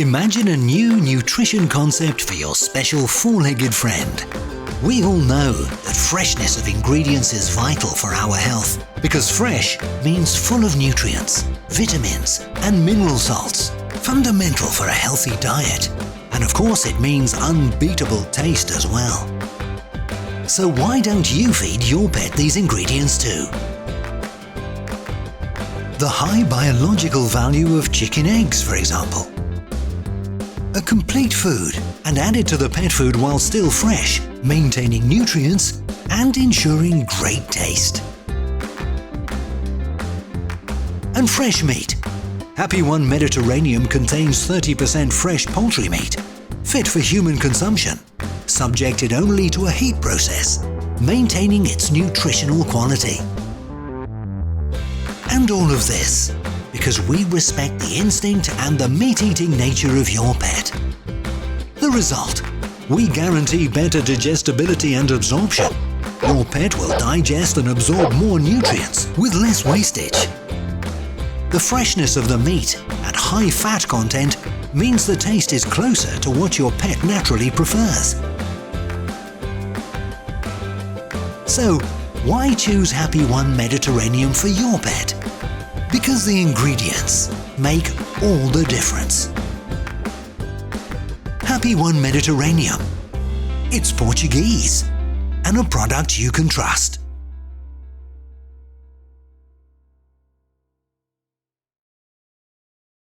Imagine a new nutrition concept for your special four-legged friend. We all know that freshness of ingredients is vital for our health because fresh means full of nutrients, vitamins, and mineral salts, fundamental for a healthy diet. And of course, it means unbeatable taste as well. So why don't you feed your pet these ingredients too? The high biological value of chicken eggs, for example. A complete food and added to the pet food while still fresh, maintaining nutrients and ensuring great taste. And fresh meat. Happy One Mediterranean contains 30% fresh poultry meat, fit for human consumption, subjected only to a heat process, maintaining its nutritional quality. And all of this because we respect the instinct and the meat-eating nature of your pet. The result? We guarantee better digestibility and absorption. Your pet will digest and absorb more nutrients with less wastage. The freshness of the meat and high fat content means the taste is closer to what your pet naturally prefers. So, why choose Happy One Mediterranean for your pet? Because the ingredients make all the difference. Happy One Mediterranean. It's Portuguese and a product you can trust.